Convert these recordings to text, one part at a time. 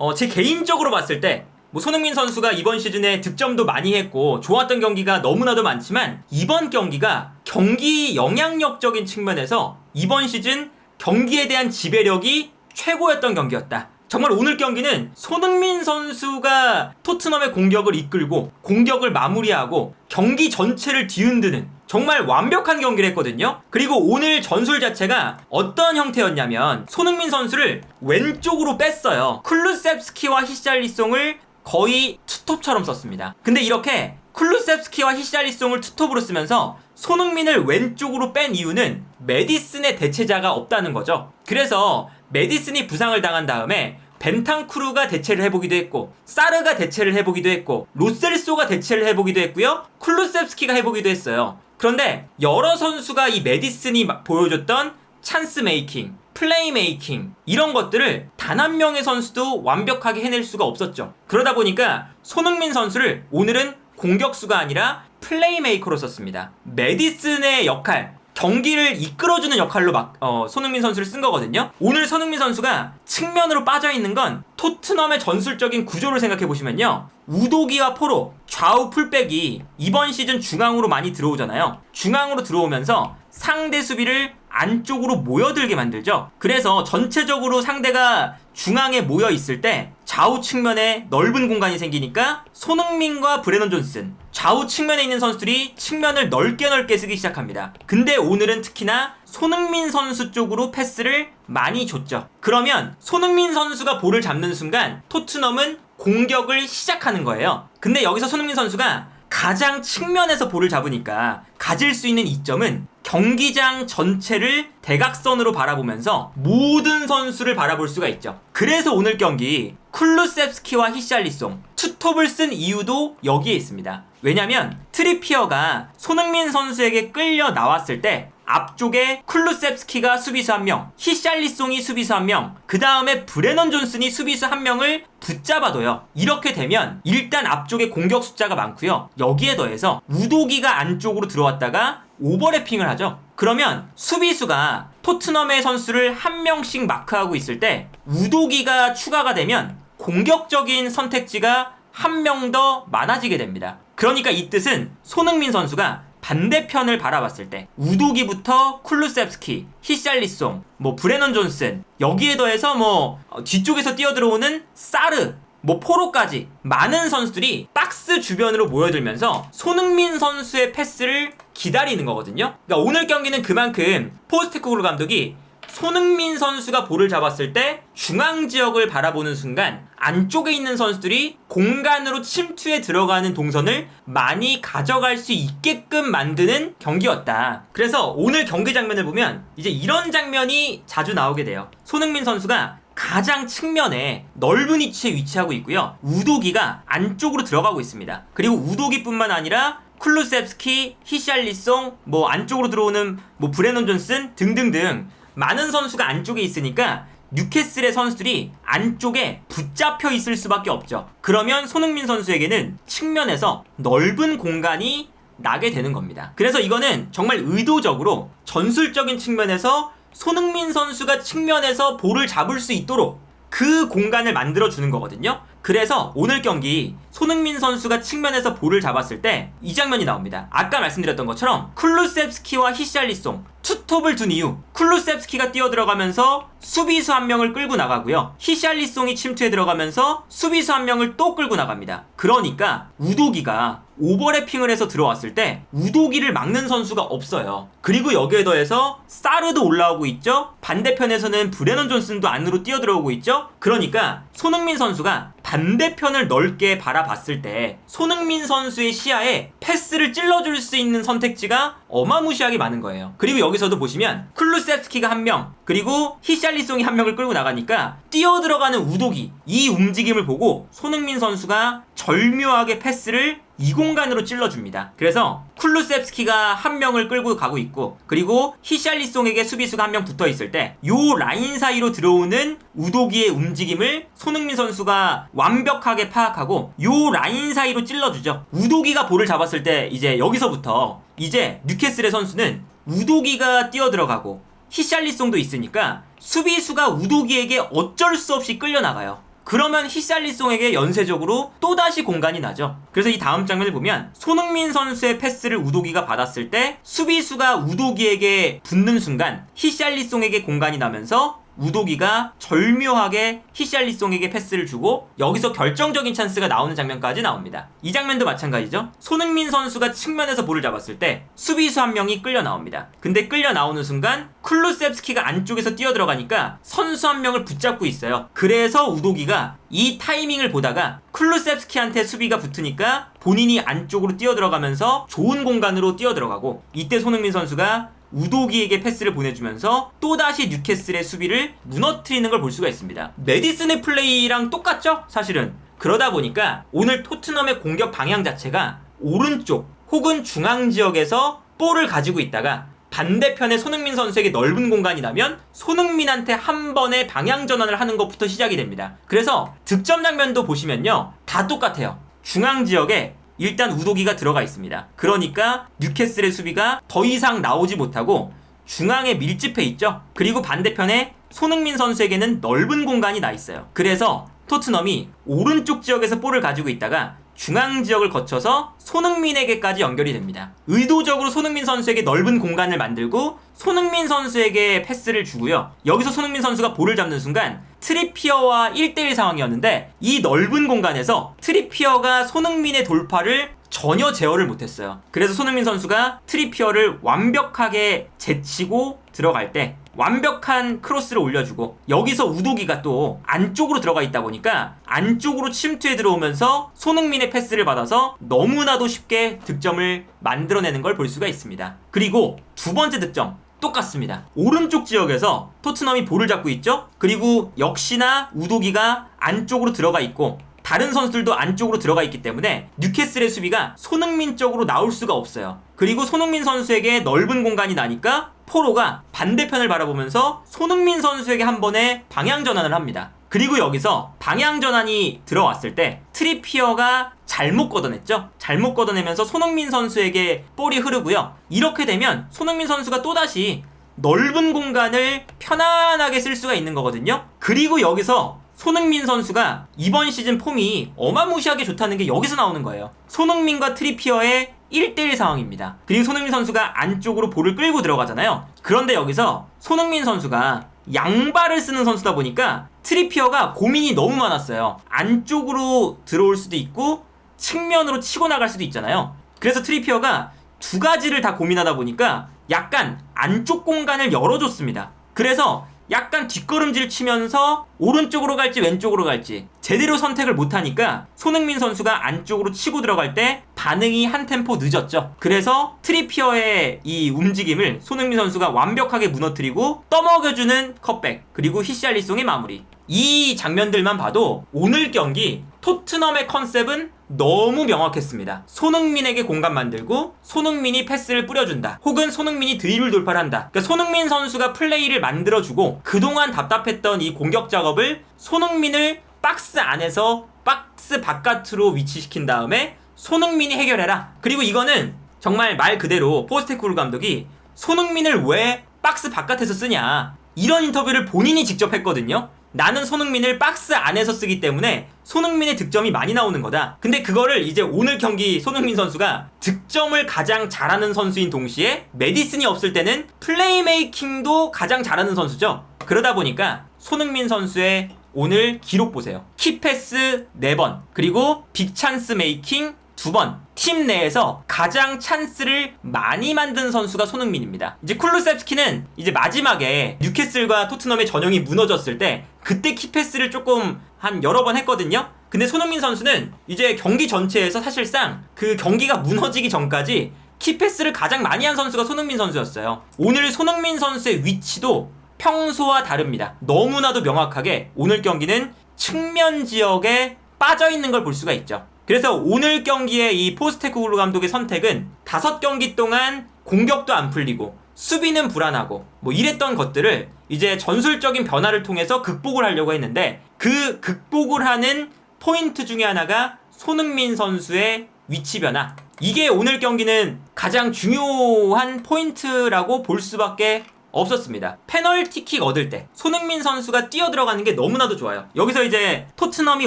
어, 제 개인적으로 봤을 때 뭐 손흥민 선수가 이번 시즌에 득점도 많이 했고 좋았던 경기가 너무나도 많지만 이번 경기가 경기 영향력적인 측면에서 이번 시즌 경기에 대한 지배력이 최고였던 경기였다. 정말 오늘 경기는 손흥민 선수가 토트넘의 공격을 이끌고 공격을 마무리하고 경기 전체를 뒤흔드는 정말 완벽한 경기를 했거든요. 그리고 오늘 전술 자체가 어떤 형태였냐면 손흥민 선수를 왼쪽으로 뺐어요. 클루셉스키와 히샬리송을 거의 투톱처럼 썼습니다. 근데 이렇게 클루셉스키와 히샬리송을 투톱으로 쓰면서 손흥민을 왼쪽으로 뺀 이유는 메디슨의 대체자가 없다는 거죠. 그래서 메디슨이 부상을 당한 다음에 벤탄쿠르가 대체를 해보기도 했고 사르가 대체를 해보기도 했고 로셀소가 대체를 해보기도 했고요. 쿨루셉스키가 해보기도 했어요. 그런데 여러 선수가 이 메디슨이 마- 보여줬던 찬스 메이킹 플레이 메이킹 이런 것들을 단 한 명의 선수도 완벽하게 해낼 수가 없었죠. 그러다 보니까 손흥민 선수를 오늘은 공격수가 아니라 플레이메이커로 썼습니다. 메디슨의 역할 경기를 이끌어주는 역할로 막 어, 손흥민 선수를 쓴 거거든요. 오늘 손흥민 선수가 측면으로 빠져 있는 건 토트넘의 전술적인 구조를 생각해 보시면요. 우도기와 포로 좌우 풀백이 이번 시즌 중앙으로 많이 들어오잖아요. 중앙으로 들어오면서 상대 수비를 안쪽으로 모여들게 만들죠. 그래서 전체적으로 상대가 중앙에 모여 있을 때 좌우 측면에 넓은 공간이 생기니까 손흥민과 브레넌 존슨 좌우 측면에 있는 선수들이 측면을 넓게 넓게 쓰기 시작합니다. 근데 오늘은 특히나 손흥민 선수 쪽으로 패스를 많이 줬죠. 그러면 손흥민 선수가 볼을 잡는 순간 토트넘은 공격을 시작하는 거예요. 근데 여기서 손흥민 선수가 가장 측면에서 볼을 잡으니까 가질 수 있는 이점은 경기장 전체를 대각선으로 바라보면서 모든 선수를 바라볼 수가 있죠. 그래서 오늘 경기 쿨루셉스키와 히샬리송 투톱을 쓴 이유도 여기에 있습니다. 왜냐면 트리피어가 손흥민 선수에게 끌려 나왔을 때 앞쪽에 쿨루셉스키가 수비수 한 명, 히샬리송이 수비수 한 명, 그 다음에 브레넌 존슨이 수비수 한 명을 붙잡아둬요. 이렇게 되면 일단 앞쪽에 공격 숫자가 많고요. 여기에 더해서 우도기가 안쪽으로 들어왔다가 오버래핑을 하죠. 그러면 수비수가 토트넘의 선수를 한 명씩 마크하고 있을 때 우도기가 추가가 되면 공격적인 선택지가 한 명 더 많아지게 됩니다. 그러니까 이 뜻은 손흥민 선수가 반대편을 바라봤을 때 우도기부터 쿨루셉스키, 히샬리송, 뭐 브레넌 존슨 여기에 더해서 뭐 어, 뒤쪽에서 뛰어들어오는 사르 뭐 포로까지 많은 선수들이 박스 주변으로 모여들면서 손흥민 선수의 패스를 기다리는 거거든요. 그러니까 오늘 경기는 그만큼 포스테코글루 감독이 손흥민 선수가 볼을 잡았을 때 중앙 지역을 바라보는 순간 안쪽에 있는 선수들이 공간으로 침투해 들어가는 동선을 많이 가져갈 수 있게끔 만드는 경기였다. 그래서 오늘 경기 장면을 보면 이제 이런 장면이 자주 나오게 돼요. 손흥민 선수가 가장 측면에 넓은 위치에 위치하고 있고요. 우도기가 안쪽으로 들어가고 있습니다. 그리고 우도기뿐만 아니라 쿨루셉스키, 히샬리송, 뭐 안쪽으로 들어오는 뭐 브레넌 존슨 등등등 많은 선수가 안쪽에 있으니까 뉴캐슬의 선수들이 안쪽에 붙잡혀 있을 수밖에 없죠. 그러면 손흥민 선수에게는 측면에서 넓은 공간이 나게 되는 겁니다. 그래서 이거는 정말 의도적으로 전술적인 측면에서 손흥민 선수가 측면에서 볼을 잡을 수 있도록 그 공간을 만들어 주는 거거든요. 그래서 오늘 경기 손흥민 선수가 측면에서 볼을 잡았을 때 이 장면이 나옵니다. 아까 말씀드렸던 것처럼 쿨루셉스키와 히샬리송 투톱을 둔 이유 쿨루셉스키가 뛰어 들어가면서 수비수 한 명을 끌고 나가고요. 히샬리송이 침투해 들어가면서 수비수 한 명을 또 끌고 나갑니다. 그러니까 우도기가 오버래핑을 해서 들어왔을 때 우도기를 막는 선수가 없어요. 그리고 여기에 더해서 사르도 올라오고 있죠. 반대편에서는 브레넌 존슨도 안으로 뛰어 들어오고 있죠. 그러니까 손흥민 선수가 반대편을 넓게 바라봤을 때 손흥민 선수의 시야에 패스를 찔러줄 수 있는 선택지가 어마무시하게 많은 거예요. 그리고 여기 서도 보시면 클루셉스키가 한 명, 그리고 히샬리송이 한 명을 끌고 나가니까 뛰어 들어가는 우도기 이 움직임을 보고 손흥민 선수가 절묘하게 패스를 이 공간으로 찔러줍니다. 그래서 쿨루셉스키가 한 명을 끌고 가고 있고 그리고 히샬리송에게 수비수가 한 명 붙어 있을 때 요 라인 사이로 들어오는 우도기의 움직임을 손흥민 선수가 완벽하게 파악하고 요 라인 사이로 찔러주죠. 우도기가 볼을 잡았을 때 이제 여기서부터 이제 뉴캐슬의 선수는 우도기가 뛰어 들어가고 히샬리송도 있으니까 수비수가 우도기에게 어쩔 수 없이 끌려 나가요. 그러면 히샬리송에게 연쇄적으로 또다시 공간이 나죠. 그래서 이 다음 장면을 보면 손흥민 선수의 패스를 우도기가 받았을 때 수비수가 우도기에게 붙는 순간 히샬리송에게 공간이 나면서 우도기가 절묘하게 히샬리송에게 패스를 주고 여기서 결정적인 찬스가 나오는 장면까지 나옵니다. 이 장면도 마찬가지죠. 손흥민 선수가 측면에서 볼을 잡았을 때 수비수 한 명이 끌려 나옵니다. 근데 끌려 나오는 순간 쿨루셉스키가 안쪽에서 뛰어 들어가니까 선수 한 명을 붙잡고 있어요. 그래서 우도기가 이 타이밍을 보다가 쿨루셉스키한테 수비가 붙으니까 본인이 안쪽으로 뛰어 들어가면서 좋은 공간으로 뛰어 들어가고 이때 손흥민 선수가 우도기에게 패스를 보내주면서 또다시 뉴캐슬의 수비를 무너뜨리는 걸 볼 수가 있습니다. 메디슨의 플레이랑 똑같죠? 사실은. 그러다 보니까 오늘 토트넘의 공격 방향 자체가 오른쪽 혹은 중앙 지역에서 볼을 가지고 있다가 반대편에 손흥민 선수에게 넓은 공간이 나면 손흥민한테 한 번에 방향 전환을 하는 것부터 시작이 됩니다. 그래서 득점 장면도 보시면요. 다 똑같아요. 중앙 지역에 일단 우도기가 들어가 있습니다. 그러니까 뉴캐슬의 수비가 더 이상 나오지 못하고 중앙에 밀집해 있죠. 그리고 반대편에 손흥민 선수에게는 넓은 공간이 나 있어요. 그래서 토트넘이 오른쪽 지역에서 볼을 가지고 있다가 중앙 지역을 거쳐서 손흥민에게까지 연결이 됩니다. 의도적으로 손흥민 선수에게 넓은 공간을 만들고 손흥민 선수에게 패스를 주고요. 여기서 손흥민 선수가 볼을 잡는 순간 트리피어와 1대1 상황이었는데 이 넓은 공간에서 트리피어가 손흥민의 돌파를 전혀 제어를 못했어요. 그래서 손흥민 선수가 트리피어를 완벽하게 제치고 들어갈 때 완벽한 크로스를 올려주고 여기서 우도기가 또 안쪽으로 들어가 있다 보니까 안쪽으로 침투해 들어오면서 손흥민의 패스를 받아서 너무나도 쉽게 득점을 만들어내는 걸 볼 수가 있습니다. 그리고 두 번째 득점 똑같습니다. 오른쪽 지역에서 토트넘이 볼을 잡고 있죠? 그리고 역시나 우도기가 안쪽으로 들어가 있고 다른 선수들도 안쪽으로 들어가 있기 때문에 뉴캐슬의 수비가 손흥민 쪽으로 나올 수가 없어요. 그리고 손흥민 선수에게 넓은 공간이 나니까 포로가 반대편을 바라보면서 손흥민 선수에게 한 번에 방향 전환을 합니다. 그리고 여기서 방향 전환이 들어왔을 때 트리피어가 잘못 걷어냈죠. 잘못 걷어내면서 손흥민 선수에게 볼이 흐르고요. 이렇게 되면 손흥민 선수가 또다시 넓은 공간을 편안하게 쓸 수가 있는 거거든요. 그리고 여기서 손흥민 선수가 이번 시즌 폼이 어마무시하게 좋다는 게 여기서 나오는 거예요. 손흥민과 트리피어의 1대1 상황입니다. 그리고 손흥민 선수가 안쪽으로 볼을 끌고 들어가잖아요. 그런데 여기서 손흥민 선수가 양발을 쓰는 선수다 보니까 트리피어가 고민이 너무 많았어요. 안쪽으로 들어올 수도 있고 측면으로 치고 나갈 수도 있잖아요. 그래서 트리피어가 두 가지를 다 고민하다 보니까 약간 안쪽 공간을 열어줬습니다. 그래서 약간 뒷걸음질 치면서 오른쪽으로 갈지 왼쪽으로 갈지 제대로 선택을 못하니까 손흥민 선수가 안쪽으로 치고 들어갈 때 반응이 한 템포 늦었죠. 그래서 트리피어의 이 움직임을 손흥민 선수가 완벽하게 무너뜨리고 떠먹여주는 컷백 그리고 히샬리송의 마무리 이 장면들만 봐도 오늘 경기 토트넘의 컨셉은 너무 명확했습니다. 손흥민에게 공간 만들고 손흥민이 패스를 뿌려준다. 혹은 손흥민이 드리블 돌파를 한다. 그러니까 손흥민 선수가 플레이를 만들어주고 그동안 답답했던 이 공격 작업을 손흥민을 박스 안에서 박스 바깥으로 위치시킨 다음에 손흥민이 해결해라. 그리고 이거는 정말 말 그대로 포스테쿠르 감독이 손흥민을 왜 박스 바깥에서 쓰냐. 이런 인터뷰를 본인이 직접 했거든요. 나는 손흥민을 박스 안에서 쓰기 때문에 손흥민의 득점이 많이 나오는 거다. 근데 그거를 이제 오늘 경기 손흥민 선수가 득점을 가장 잘하는 선수인 동시에 메디슨이 없을 때는 플레이메이킹도 가장 잘하는 선수죠. 그러다 보니까 손흥민 선수의 오늘 기록 보세요. 키패스 4번, 그리고 빅찬스 메이킹 2번. 팀 내에서 가장 찬스를 많이 만든 선수가 손흥민입니다. 이제 쿨루셉스키는 이제 마지막에 뉴캐슬과 토트넘의 전형이 무너졌을 때 그때 키패스를 조금 한 여러 번 했거든요. 근데 손흥민 선수는 이제 경기 전체에서 사실상 그 경기가 무너지기 전까지 키패스를 가장 많이 한 선수가 손흥민 선수였어요. 오늘 손흥민 선수의 위치도 평소와 다릅니다. 너무나도 명확하게 오늘 경기는 측면 지역에 빠져 있는 걸 볼 수가 있죠. 그래서 오늘 경기의 이 포스테쿠글루 감독의 선택은 다섯 경기 동안 공격도 안 풀리고 수비는 불안하고 뭐 이랬던 것들을 이제 전술적인 변화를 통해서 극복을 하려고 했는데 그 극복을 하는 포인트 중에 하나가 손흥민 선수의 위치 변화. 이게 오늘 경기는 가장 중요한 포인트라고 볼 수밖에 없었습니다. 페널티킥 얻을 때 손흥민 선수가 뛰어 들어가는 게 너무나도 좋아요. 여기서 이제 토트넘이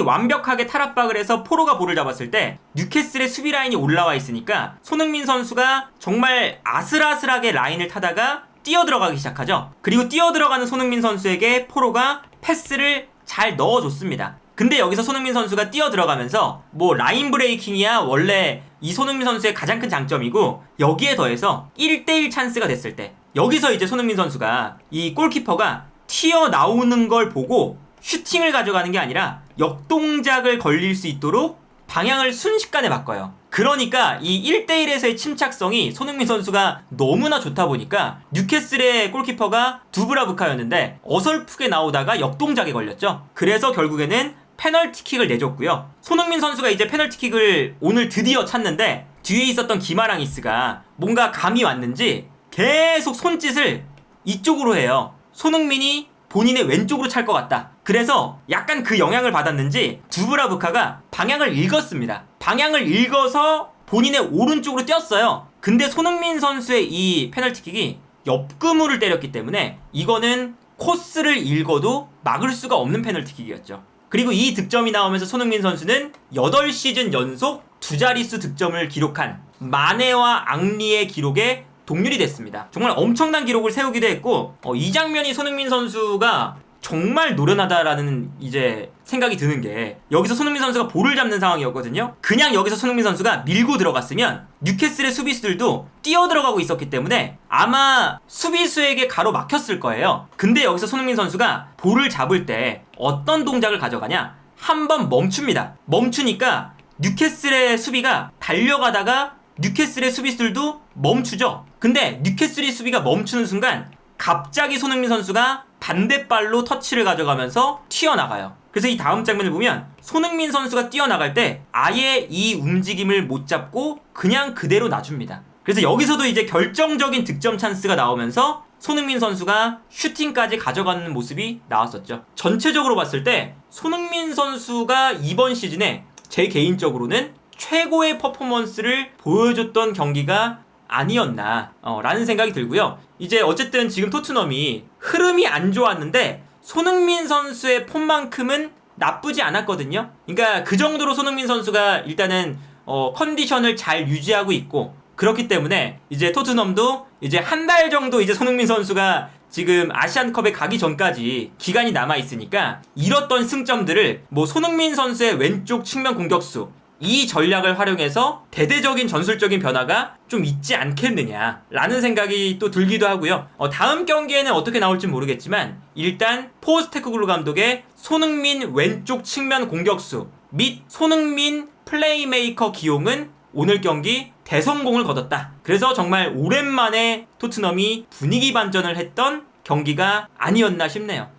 완벽하게 탈압박을 해서 포로가 볼을 잡았을 때 뉴캐슬의 수비 라인이 올라와 있으니까 손흥민 선수가 정말 아슬아슬하게 라인을 타다가 뛰어 들어가기 시작하죠. 그리고 뛰어 들어가는 손흥민 선수에게 포로가 패스를 잘 넣어줬습니다. 근데 여기서 손흥민 선수가 뛰어 들어가면서 뭐 라인 브레이킹이야 원래 이 손흥민 선수의 가장 큰 장점이고 여기에 더해서 1대1 찬스가 됐을 때 여기서 이제 손흥민 선수가 이 골키퍼가 튀어 나오는 걸 보고 슈팅을 가져가는 게 아니라 역동작을 걸릴 수 있도록 방향을 순식간에 바꿔요. 그러니까 이 1대1에서의 침착성이 손흥민 선수가 너무나 좋다 보니까 뉴캐슬의 골키퍼가 두브라부카였는데 어설프게 나오다가 역동작에 걸렸죠. 그래서 결국에는 페널티킥을 내줬고요. 손흥민 선수가 이제 페널티킥을 오늘 드디어 찼는데 뒤에 있었던 기마랑이스가 뭔가 감이 왔는지 계속 손짓을 이쪽으로 해요. 손흥민이 본인의 왼쪽으로 찰 것 같다. 그래서 약간 그 영향을 받았는지 두브라부카가 방향을 읽었습니다. 방향을 읽어서 본인의 오른쪽으로 뛰었어요. 근데 손흥민 선수의 이 페널티킥이 옆그물을 때렸기 때문에 이거는 코스를 읽어도 막을 수가 없는 페널티킥이었죠. 그리고 이 득점이 나오면서 손흥민 선수는 8시즌 연속 두 자릿수 득점을 기록한 마네와 앙리의 기록에 동률이 됐습니다. 정말 엄청난 기록을 세우기도 했고 어, 이 장면이 손흥민 선수가 정말 노련하다라는 이제 생각이 드는 게 여기서 손흥민 선수가 볼을 잡는 상황이었거든요. 그냥 여기서 손흥민 선수가 밀고 들어갔으면 뉴캐슬의 수비수들도 뛰어 들어가고 있었기 때문에 아마 수비수에게 가로 막혔을 거예요. 근데 여기서 손흥민 선수가 볼을 잡을 때 어떤 동작을 가져가냐? 한 번 멈춥니다. 멈추니까 뉴캐슬의 수비가 달려가다가 뉴캐슬의 수비수들도 멈추죠. 근데 뉴캐슬의 수비가 멈추는 순간 갑자기 손흥민 선수가 반대발로 터치를 가져가면서 튀어나가요. 그래서 이 다음 장면을 보면 손흥민 선수가 뛰어나갈 때 아예 이 움직임을 못 잡고 그냥 그대로 놔줍니다. 그래서 여기서도 이제 결정적인 득점 찬스가 나오면서 손흥민 선수가 슈팅까지 가져가는 모습이 나왔었죠. 전체적으로 봤을 때 손흥민 선수가 이번 시즌에 제 개인적으로는 최고의 퍼포먼스를 보여줬던 경기가 아니었나 어, 라는 생각이 들고요. 이제 어쨌든 지금 토트넘이 흐름이 안 좋았는데 손흥민 선수의 폼만큼은 나쁘지 않았거든요. 그러니까 그 정도로 손흥민 선수가 일단은 어, 컨디션을 잘 유지하고 있고 그렇기 때문에 이제 토트넘도 이제 한 달 정도 이제 손흥민 선수가 지금 아시안컵에 가기 전까지 기간이 남아 있으니까 잃었던 승점들을 뭐 손흥민 선수의 왼쪽 측면 공격수 이 전략을 활용해서 대대적인 전술적인 변화가 좀 있지 않겠느냐라는 생각이 또 들기도 하고요. 어, 다음 경기에는 어떻게 나올지 모르겠지만 일단 포스테크글루 감독의 손흥민 왼쪽 측면 공격수 및 손흥민 플레이메이커 기용은 오늘 경기 대성공을 거뒀다. 그래서 정말 오랜만에 토트넘이 분위기 반전을 했던 경기가 아니었나 싶네요.